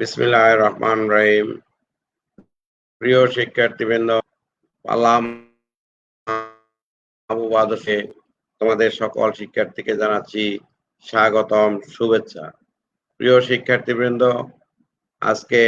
বিসমিল্লাহ রহমান রহিম প্রিয় শিক্ষার্থীবৃন্দ, আল্লাহ আদর্শে তোমাদের সকল শিক্ষার্থীকে জানাচ্ছি স্বাগতম, শুভেচ্ছা। প্রিয় শিক্ষার্থীবৃন্দ, আজকে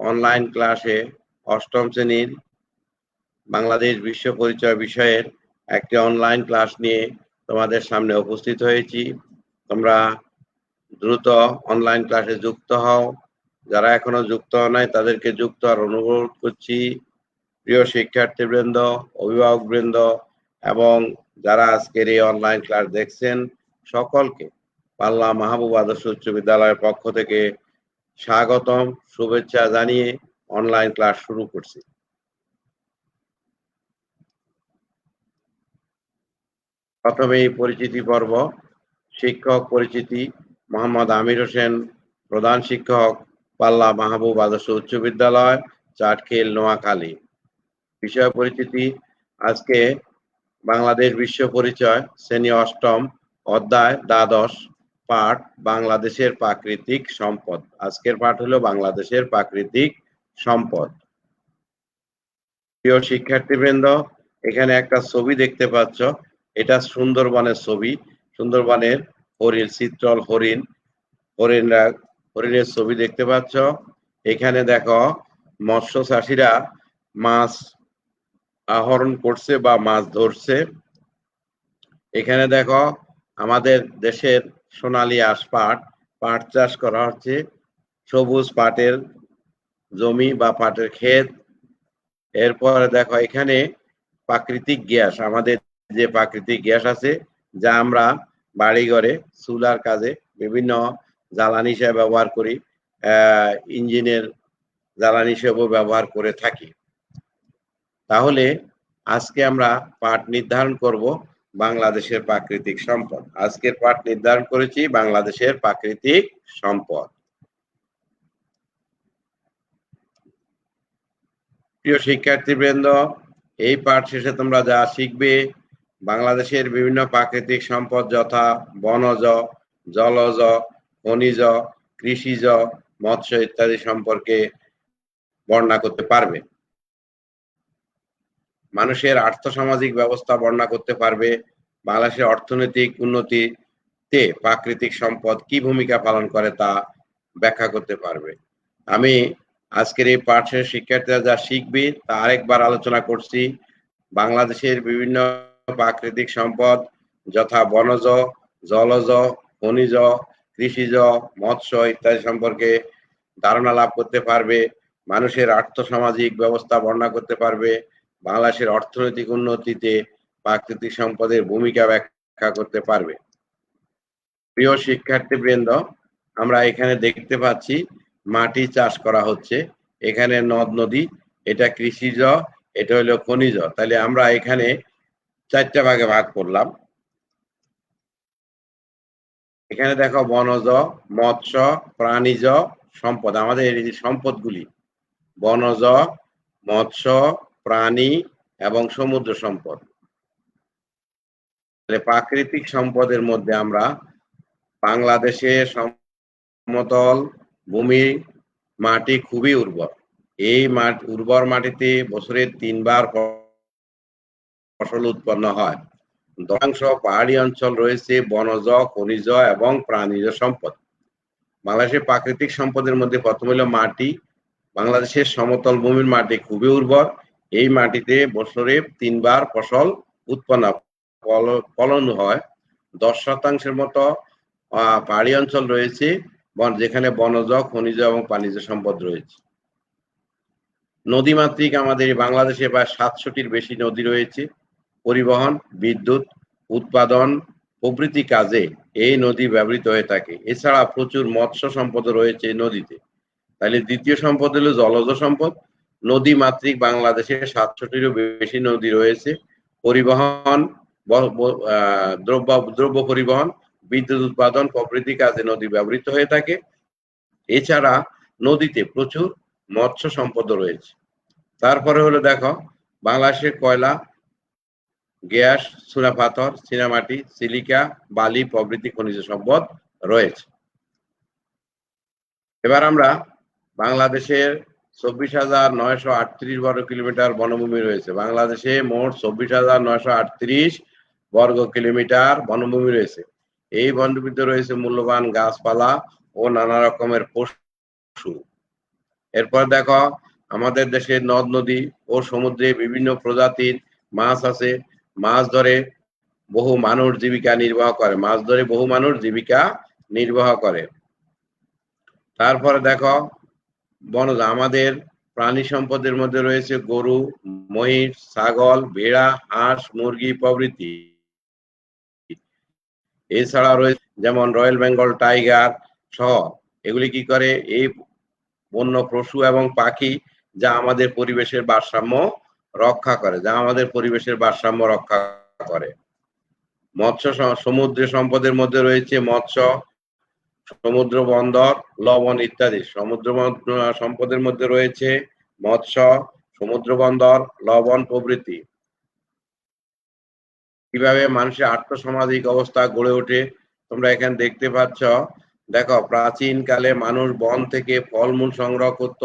অনলাইন ক্লাসে অষ্টম শ্রেণির বাংলাদেশ বিশ্ব পরিচয় বিষয়ের একটি অনলাইন ক্লাস নিয়ে তোমাদের সামনে উপস্থিত হয়েছি। তোমরা দ্রুত অনলাইন ক্লাসে যুক্ত হও। যারা এখনও যুক্ত নাই, তাদেরকে যুক্ত আর অনুরোধ করছি, প্রিয় শিক্ষার্থীবৃন্দ, অভিভাবকবৃন্দ এবং যারা আজকের এই অনলাইন ক্লাস দেখছেন, সকলকে পাল্লা মাহবুব আদর্শ উচ্চ বিদ্যালয়ের পক্ষ থেকে স্বাগতম, শুভেচ্ছা জানিয়ে অনলাইন ক্লাস শুরু করছি। প্রথমেই পরিচিতি পর্ব, শিক্ষক পরিচিতি, মোহাম্মদ আমির হোসেন, প্রধান শিক্ষক পাল্লা মাহবুব আদর্শ উচ্চ বিদ্যালয়, চাটখিল, নোয়াখালী। বিষয় পরিচিতি, আজকে বাংলাদেশ বিশ্ব পরিচয়, শ্রেণি অষ্টম অধ্যায়, দ্বাদশ পাঠ, বাংলাদেশের প্রাকৃতিক সম্পদ। আজকের পাঠ হলো বাংলাদেশের প্রাকৃতিক সম্পদ। প্রিয় শিক্ষার্থীবৃন্দ, এখানে একটা ছবি দেখতে পাচ্ছ। এটা সুন্দরবনের ছবি। সুন্দরবনের হরিণ চিত্রল হরিণ। হরিণরা হরিণের ছবি দেখতে পাচ্ছ। এখানে দেখো মৎস্য চাষিরা মাছ আহরণ করছে বা মাছ ধরছে। এখানে দেখো, আমাদের দেশের সোনালী আঁশ পাট পাট চাষ করা হচ্ছে। সবুজ পাটের জমি বা পাটের ক্ষেত। এরপরে দেখো, এখানে প্রাকৃতিক গ্যাস, আমাদের যে প্রাকৃতিক গ্যাস আছে, যা আমরা বাড়ি ঘরে চুলার কাজে বিভিন্ন জ্বালানি হিসেবে ব্যবহার করি ইঞ্জিনের জ্বালানি হিসেবেও ব্যবহার করে থাকি। তাহলে আজকে আমরা পাঠ নির্ধারণ করব বাংলাদেশের প্রাকৃতিক সম্পদ। আজকের পাঠ নির্ধারণ করেছি বাংলাদেশের প্রাকৃতিক সম্পদ। প্রিয় শিক্ষার্থীবৃন্দ, এই পাঠ শেষে তোমরা যা শিখবে, বাংলাদেশের বিভিন্ন প্রাকৃতিক সম্পদ যথা বনজ, জলজ খনিজ, কৃষিজ, মৎস্য ইত্যাদি সম্পর্কে বর্ণনা করতে পারবে। মানুষের আর্থসামাজিক ব্যবস্থা বর্ণনা করতে পারবে। বাংলাদেশের অর্থনৈতিক উন্নতিতে প্রাকৃতিক সম্পদ কি ভূমিকা পালন করে তা ব্যাখ্যা করতে পারবে। আমি আজকের এই পাঠের শিক্ষার্থীরা যা শিখবে তা আরেকবার আলোচনা করছি। বাংলাদেশের বিভিন্ন প্রাকৃতিক সম্পদ, যথা বনজ, জলজ, খনিজ কৃষিজ মৎস্য ইত্যাদি সম্পর্কে ধারণা লাভ করতে পারবে, মানুষের আর্থসামাজিক ব্যবস্থা বর্ণনা করতে পারবে, বাংলাদেশের অর্থনৈতিক উন্নতিতে প্রাকৃতিক সম্পদের ভূমিকা ব্যাখ্যা করতে পারবে। প্রিয় শিক্ষার্থী শিক্ষার্থীবৃন্দ, আমরা এখানে দেখতে পাচ্ছি মাটি চাষ করা হচ্ছে। এখানে নদ, নদী, এটা কৃষিজ, এটা হলো খনিজ। তাহলে আমরা এখানে চারটা ভাগে ভাগ করলাম। এখানে দেখো বনজ, মৎস্য, প্রাণীজ, সম্পদ। আমাদের এই যে সম্পদগুলি, বনজ, মৎস্য, প্রাণী এবং সমুদ্র সম্পদ। প্রাকৃতিক সম্পদের মধ্যে আমরা বাংলাদেশে সমতল ভূমি, মাটি খুবই উর্বর। এই মাটি, উর্বর মাটিতে বছরে তিনবার ফসল উৎপন্ন হয়। দশাংশ পাহাড়ি অঞ্চল রয়েছে, বনজ, খনিজ এবং প্রাণীজ সম্পদ। বাংলাদেশের প্রাকৃতিক সম্পদের মধ্যে প্রথম হলো মাটি। বাংলাদেশের সমতল ভূমির মাটি খুবই উর্বর। এই মাটিতে বছরে তিনবার ফসল উৎপন্ন ফলন হয়। দশ শতাংশের মতো পাহাড়ি অঞ্চল রয়েছে যেখানে বনজ, খনিজ এবং পানিজ সম্পদ রয়েছে। নদীমাতৃক আমাদের বাংলাদেশে প্রায় সাতশোটির বেশি নদী রয়েছে। পরিবহন, বিদ্যুৎ, উৎপাদন, প্রভৃতি কাজে এই নদী ব্যবহৃত হয়ে থাকে। এছাড়া প্রচুর মৎস্য সম্পদ রয়েছে নদীতে। তাহলে দ্বিতীয় সম্পদ হলো জলজ সম্পদ। নদী মাতৃক বাংলাদেশে সাতশোটিরও বেশি নদী রয়েছে। পরিবহন দ্রব্য দ্রব্য পরিবহন, বিদ্যুৎ উৎপাদন প্রভৃতি কাজে নদী ব্যবহৃত হয়ে থাকে। এছাড়া নদীতে প্রচুর মৎস্য সম্পদ রয়েছে। তারপরে হলো দেখো, বাংলাদেশের কয়লা গ্যাস পাথর, চীনামাটি, সিলিকা, বালি, প্রভৃতি খনিজ সম্পদ রয়েছে। এবার আমরা বাংলাদেশের চব্বিশ হাজার নয়শো আটত্রিশ বর্গ কিলোমিটার বনভূমি রয়েছে। বাংলাদেশে মোট চব্বিশ হাজার নয়শো আটত্রিশ বর্গ কিলোমিটার বনভূমি রয়েছে। এই বনভূমিতে রয়েছে মূল্যবান গাছপালা ও নানা রকমের পশু। এরপর দেখো, আমাদের দেশে নদ, নদী ও সমুদ্রে বিভিন্ন প্রজাতির মাছ আছে। মাছ ধরে বহু মানুষ জীবিকা নির্বাহ করে, মাছ ধরে বহু মানুষ জীবিকা নির্বাহ করে। তারপরে দেখো, বনজ, আমাদের প্রাণী সম্পদের মধ্যে রয়েছে গরু, মহিষ, ছাগল, ভেড়া, হাঁস, মুরগি প্রভৃতি। এছাড়া রয়েছে যেমন রয়্যাল বেঙ্গল টাইগার সহ এগুলি কি করে? এই বন্য পশু এবং পাখি যা আমাদের পরিবেশের ভারসাম্য রক্ষা করে, যা আমাদের পরিবেশের ভারসাম্য রক্ষা করে। মৎস্য সমুদ্র সম্পদের মধ্যে রয়েছে মৎস্য, সমুদ্র বন্দর, লবণ ইত্যাদি। সমুদ্র সম্পদের মধ্যে রয়েছে মৎস্য, সমুদ্র বন্দর, লবণ প্রভৃতি। কীভাবে মানুষের আর্থসামাজিক অবস্থা গড়ে ওঠে, তোমরা এখানে দেখতে পাচ্ছ। দেখো প্রাচীন কালে মানুষ বন থেকে ফলমূল সংগ্রহ করত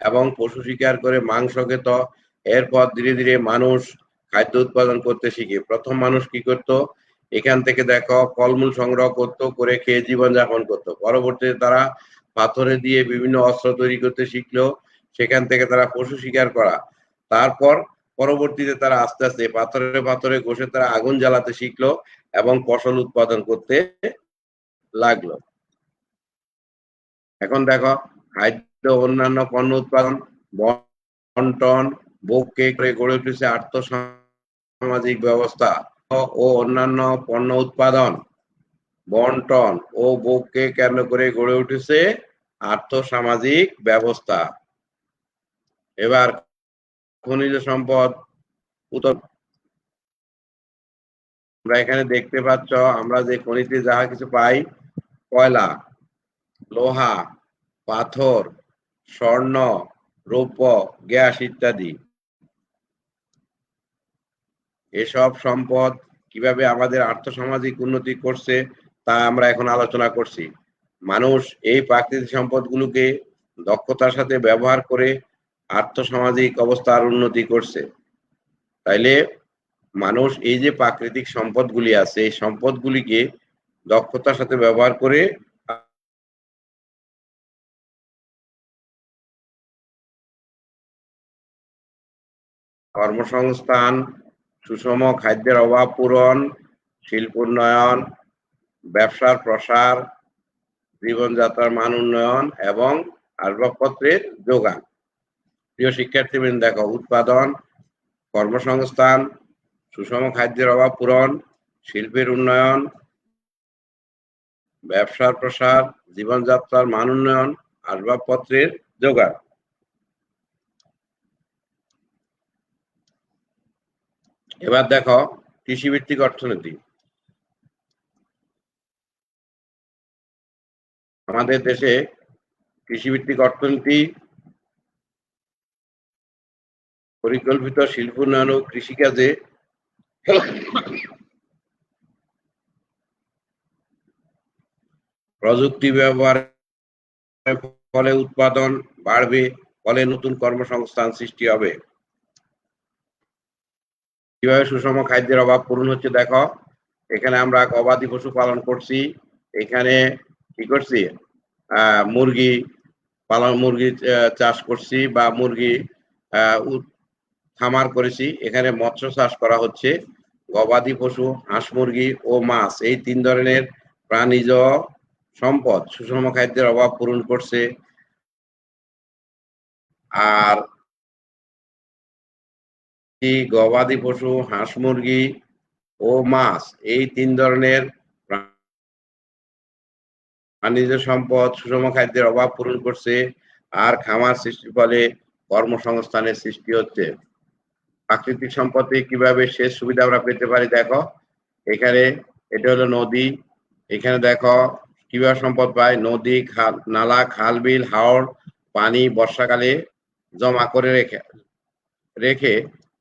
এবং পশু শিকার করে মাংস খেত। এরপর ধীরে ধীরে মানুষ খাদ্য উৎপাদন করতে শিখে। প্রথম মানুষ কি করত? এখান থেকে দেখো, ফলমূল সংগ্রহ করত, করে খেয়ে জীবনযাপন করত। পরবর্তীতে তারা পাথরে দিয়ে বিভিন্ন অস্ত্র তৈরি করতে শিখলো। সেখান থেকে তারা পশু শিকার করা। তারপর পরবর্তীতে তারা আস্তে আস্তে পাথরে পাথরে ঘষে তারা আগুন জ্বালাতে শিখলো এবং ফসল উৎপাদন করতে লাগল। এখন দেখো, খাদ্য অন্যান্য পণ্য উৎপাদন, বন্টন বোককে করে গড়ে উঠেছে আর্থ সামাজিক ব্যবস্থা ও অন্যান্য পণ্য উৎপাদন, বন্টন ও বোককে কেন্দ্র করে গড়ে উঠেছে আর্থসামাজিক ব্যবস্থা। এবার খনিজ সম্পদ উত্তর আমরা এখানে দেখতে পাচ্ছ, আমরা যে খনিতে যাহা কিছু পাই, কয়লা, লোহা, পাথর, স্বর্ণ, রৌপ্য, গ্যাস ইত্যাদি। এসব সম্পদ কীভাবে আমাদের আর্থসামাজিক উন্নতি করছে তা আমরা এখন আলোচনা করছি। মানুষ এই প্রাকৃতিক সম্পদগুলোকে দক্ষতার সাথে ব্যবহার করে আর্থসামাজিক অবস্থার উন্নতি করছে। তাইলে মানুষ এই যে প্রাকৃতিক সম্পদগুলি আছে, এই সম্পদগুলিকে দক্ষতার সাথে ব্যবহার করে কর্মসংস্থান সুষম খাদ্যের অভাব পূরণ, শিল্প উন্নয়ন, ব্যবসার প্রসার, জীবনযাত্রার মান উন্নয়ন এবং আসবাবপত্রের যোগান। প্রিয় শিক্ষার্থীবৃন্দ, দেখো, উৎপাদন, কর্মসংস্থান, সুষম খাদ্যের অভাব পূরণ, শিল্পের উন্নয়ন, ব্যবসার প্রসার, জীবনযাত্রার মান উন্নয়ন, আসবাবপত্রের যোগান। এবার দেখো কৃষিভিত্তিক অর্থনীতি। আমাদের দেশে কৃষিভিত্তিক অর্থনীতি পরিকল্পিত শিল্প উন্নয়ন ও কৃষিকাজে প্রযুক্তি ব্যবহার ফলে উৎপাদন বাড়বে, ফলে নতুন কর্মসংস্থান সৃষ্টি হবে। কীভাবে সুষম খাদ্যের অভাব পূরণ হচ্ছে দেখো। এখানে আমরা গবাদি পশু পালন করছি। এখানে কি করছি? মুরগি পালন, মুরগি চাষ করছি বা মুরগি খামার করেছি। এখানে মৎস্য চাষ করা হচ্ছে। গবাদি পশু, হাঁস মুরগি ও মাছ এই তিন ধরনের প্রাণীজ সম্পদ সুষম খাদ্যের অভাব পূরণ করছে। আর গবাদি পশু, হাঁস মুরগি ও মাছ, এই তিন ধরনের প্রাণীজ সম্পদ সুষম খাদ্যের অভাব পূরণ করছে আর খামার সৃষ্টির ফলে কর্মসংস্থানের সৃষ্টি হচ্ছে। প্রাকৃতিক সম্পদে কীভাবে শেষ সুবিধা আমরা পেতে পারি দেখো। এখানে এটা হলো নদী। এখানে দেখো কীভাবে সম্পদ পায়। নদী, খাল, নালা খাল বিল হাওড় পানি বর্ষাকালে জমা করে রেখে রেখে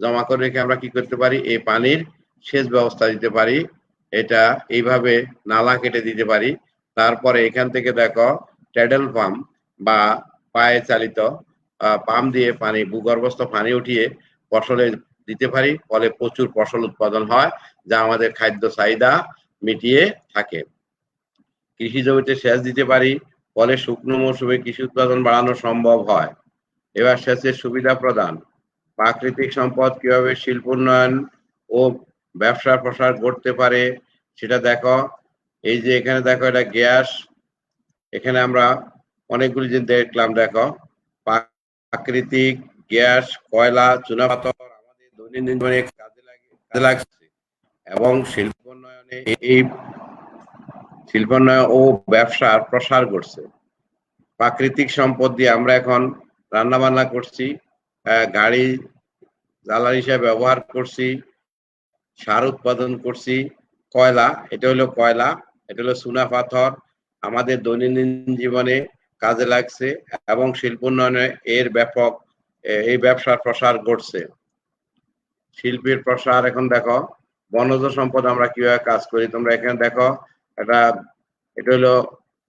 জমা করে রেখে আমরা কি করতে পারি? এই পানির সেচ ব্যবস্থা দিতে পারি। এটা এইভাবে নালা কেটে দিতে পারি। তারপরে এখান থেকে দেখো, ট্যাডেল পাম্প বা পায়ে চালিত পাম্প দিয়ে পানি, ভূগর্ভস্থ পানি উঠিয়ে ফসলে দিতে পারি। ফলে প্রচুর ফসল উৎপাদন হয়, যা আমাদের খাদ্য চাহিদা মিটিয়ে থাকে। কৃষি জমিতে সেচ দিতে পারি, ফলে শুকনো মৌসুমে কৃষি উৎপাদন বাড়ানো সম্ভব হয়। এবার সেচের সুবিধা প্রদান। প্রাকৃতিক সম্পদ কীভাবে শিল্প উন্নয়ন ও ব্যবসার প্রসার করতে পারে, সেটা দেখো। এই যে এখানে দেখো, এটা গ্যাস। এখানে আমরা অনেকগুলি জিনিস দেখলাম, দেখো। প্রাকৃতিক গ্যাস, কয়লা চুনাপাথর আমাদের দৈনন্দিন জীবনে কাজে লাগে, কাজে লাগছে। এবং শিল্পোন্নয়নে এই শিল্পোন্নয়ন ও ব্যবসার প্রসার করছে প্রাকৃতিক সম্পদ দিয়ে আমরা এখন রান্না বান্না করছি। গাড়ি জ্বালানি হিসেবে ব্যবহার করছি, সার উৎপাদন করছি, কয়লা, এটা হলো কয়লা, এটা হলো সুনা পাথর, আমাদের দৈনন্দিন জীবনে কাজে লাগছে এবং শিল্প উন্নয়নে এর ব্যাপক এই ব্যবসার প্রসার ঘটছে। শিল্পের প্রসার এখন দেখো, বনজ সম্পদ আমরা কীভাবে কাজ করি, তোমরা এখানে দেখো এটা এটা হলো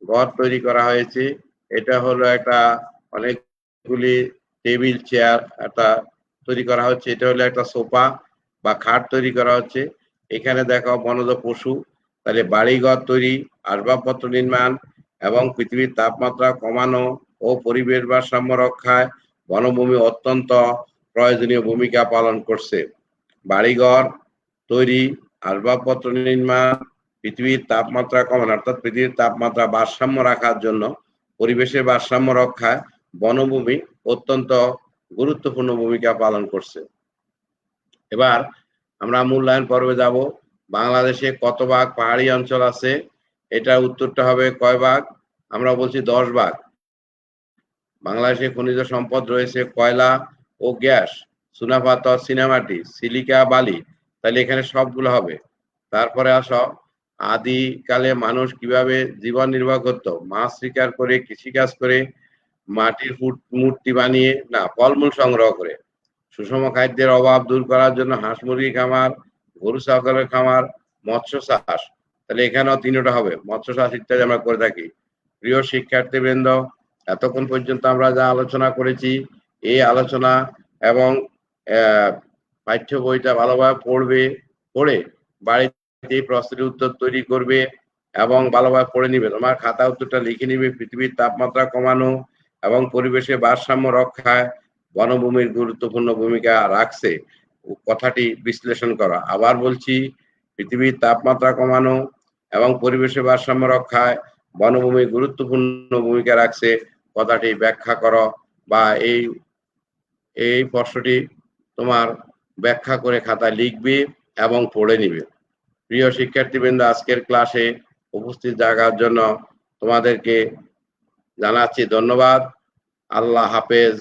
ঘর তৈরি করা হয়েছে, এটা হলো একটা অনেকগুলি টেবিল, চেয়ার একটা তৈরি করা হচ্ছে। এটা হলো একটা সোফা বা খাট তৈরি করা হচ্ছে। এখানে দেখো বনজ পশু, তাহলে বাড়িঘর তৈরি, আসবাবপত্র নির্মাণ এবং পৃথিবীর তাপমাত্রা কমানো ও পরিবেশ ভারসাম্য রক্ষায় বনভূমি অত্যন্ত প্রয়োজনীয় ভূমিকা পালন করছে। বাড়িঘর তৈরি, আসবাবপত্র নির্মাণ, পৃথিবীর তাপমাত্রা কমানো, অর্থাৎ পৃথিবীর তাপমাত্রা ভারসাম্য রাখার জন্য পরিবেশের ভারসাম্য রক্ষায় বনভূমি অত্যন্ত গুরুত্বপূর্ণ ভূমিকা পালন করছে। এবার আমরা মূল্যায়ন পর্বে যাব। বাংলাদেশে কত ভাগ পাহাড়ি অঞ্চল আছে? এটা উত্তরটা হবে কয় ভাগ? আমরা বলছি দশ ভাগ। বাংলাদেশে খনিজ সম্পদ রয়েছে কয়লা ও গ্যাস সুনাপাতর সিনেমাটি, সিলিকা বালি, তাহলে এখানে সবগুলো হবে। তারপরে আসো, আদিকালে মানুষ কীভাবে জীবন নির্বাহ করতো? মাছ শিকার করে, কৃষিকাজ করে মাটির মূর্তি বানিয়ে, না, ফলমূল সংগ্রহ করে। সুষম খাদ্যের অভাব দূর করার জন্য হাঁস মুরগি খামার, গরু ছাগলের খামার, মৎস্য চাষ। তাহলে এখানেও তিনটা হবে। মৎস্য চাষ ইত্যাদি আমরা করে থাকি। প্রিয় শিক্ষার্থীবৃন্দ, এতক্ষণ পর্যন্ত আমরা যা আলোচনা করেছি, এই আলোচনা এবং পাঠ্য বইটা ভালোভাবে পড়বে, পড়ে বাড়িতে প্রশ্নের উত্তর তৈরি করবে এবং ভালোভাবে পড়ে নিবে তোমার খাতা উত্তরটা লিখে নিবে, পৃথিবীর তাপমাত্রা কমানো এবং পরিবেশে ভারসাম্য রক্ষায় বনভূমির গুরুত্বপূর্ণ ভূমিকা রাখছে। কথাটি বিশ্লেষণ করা। আবার বলছি, পৃথিবীর তাপমাত্রা কমানো এবং পরিবেশে ভারসাম্য রক্ষায় বনভূমি গুরুত্বপূর্ণ ভূমিকা রাখছে কথাটি ব্যাখ্যা করো বা এই এই প্রশ্নটি তোমার ব্যাখ্যা করে খাতায় লিখবে এবং পড়ে নিবে। প্রিয় শিক্ষার্থীবৃন্দ, আজকের ক্লাসে উপস্থিত থাকার জন্য তোমাদেরকে জানাচ্ছি ধন্যবাদ। আল্লাহ হাফেজ।